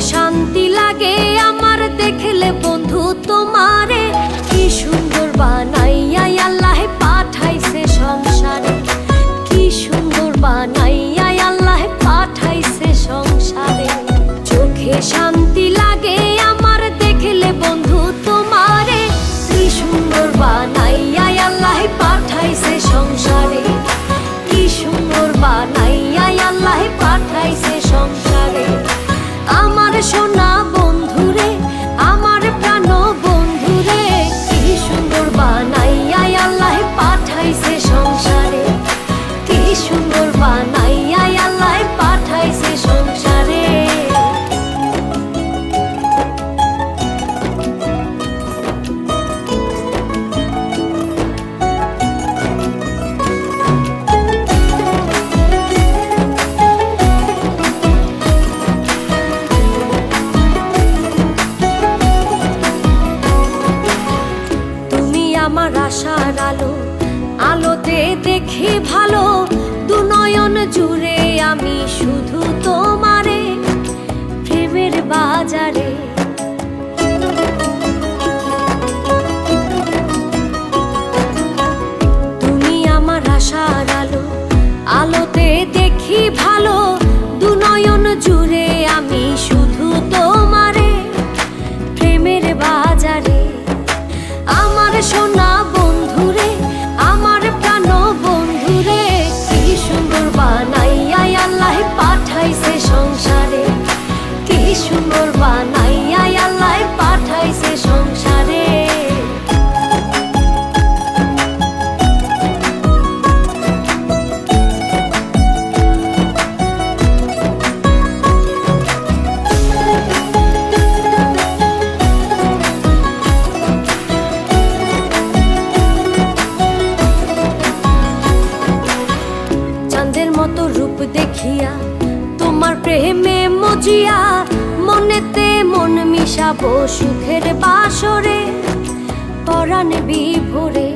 শান্তি লাগে আমার দেখলে বন্ধু তোমারে। কি সুন্দর বানাইয়া আল্লাহ পাঠাইছে সংসারে। কি সুন্দর বানাইয়া আল্লাহ পাঠাইছে সংসারে। চোখে শান্তি লাগে আমার দেখলে বন্ধু তোমারে। কি সুন্দর বানাইয়া আল্লাহ পাঠাইছে সংসারে। কি সুন্দর বানাইয়া আল্লাহ পাঠাইছে সোনা আমার আশার আলো আলোতে দেখি ভালো। দুনয়ন জুড়ে আমি শুধু তোমারে প্রেমের বাজারে তোমার প্রেমে মজিয়া মনেতে মন মিশাবো সুখের বাসরে পরাণ বিভোরে।